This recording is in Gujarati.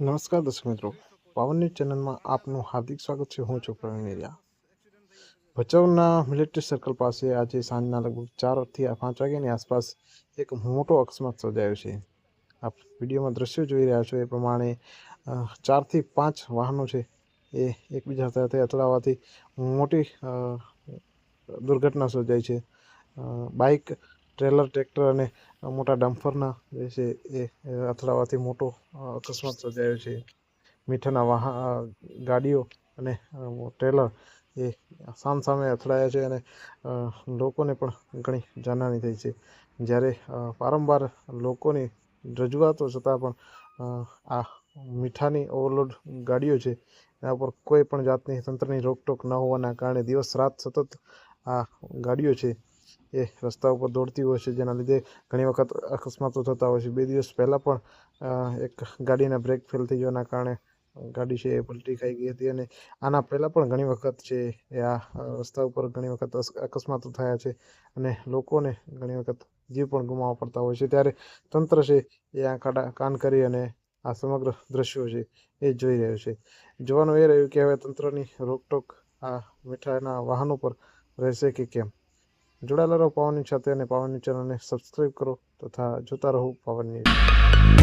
નમસ્કાર દર્શક મિત્રો. પાવન ન્યૂઝ ચેનલમાં આપનું હાર્દિક સ્વાગત છે. હું છું પ્રવીણ એરિયા ભચાઉના મિલિટરી સર્કલ પાસે આજે સાંજના લગભગ ચારથી પાંચ વાગ્યાની આસપાસ એક મોટો અકસ્માત સર્જાયો છે. આપ વિડીયોમાં દ્રશ્યો જોઈ રહ્યા છો. એ પ્રમાણે ચારથી પાંચ વાહનો છે. એ એકબીજા સાથે અથડાવાથી મોટી દુર્ઘટના સર્જાઈ છે. બાઇક ટ્રેલર, ટ્રેક્ટર અને મોટા ડમ્ફરના જે છે એ અથડાવાથી મોટો અકસ્માત સર્જાયો છે. મીઠાના વાહન ગાડીઓ અને ટ્રેલર એ સામસામે અથડાયા છે અને લોકોને પણ ઘણી જાનહાની થઈ છે. જ્યારે વારંવાર લોકોની રજૂઆતો છતાં પણ આ મીઠાની ઓવરલોડ ગાડીઓ છે, એના પર કોઈ પણ જાતની તંત્રની રોકટોક ન હોવાના કારણે દિવસ, રાત સતત આ ગાડીઓ છે એ રસ્તા ઉપર દોડતી હોય છે, જેના લીધે ઘણી વખત અકસ્માતો થતા હોય છે. બે દિવસ પહેલાં પણ એક ગાડીના બ્રેક ફેલ થઈ જવાના કારણે ગાડી છે એ પલટી ખાઈ ગઈ હતી અને આના પહેલાં પણ ઘણી વખત છે એ આ રસ્તા ઉપર ઘણી વખત અકસ્માતો થયા છે અને લોકોને ઘણી વખત જીવ પણ ગુમાવવા પડતા હોય છે. ત્યારે તંત્ર છે એ આ કાન કરી અને આ સમગ્ર દ્રશ્યો છે એ જોઈ રહ્યું છે. જોવાનું એ રહ્યું કે હવે તંત્રની રોકટોક આ મીઠાઈના વાહનો પર રહેશે કે કેમ? જોડાયેલા રહો. પાવન સાથે અને પાવન ચેનલને સબસ્ક્રાઈબ કરો તથા જોતા રહો પાવન ન્યૂઝ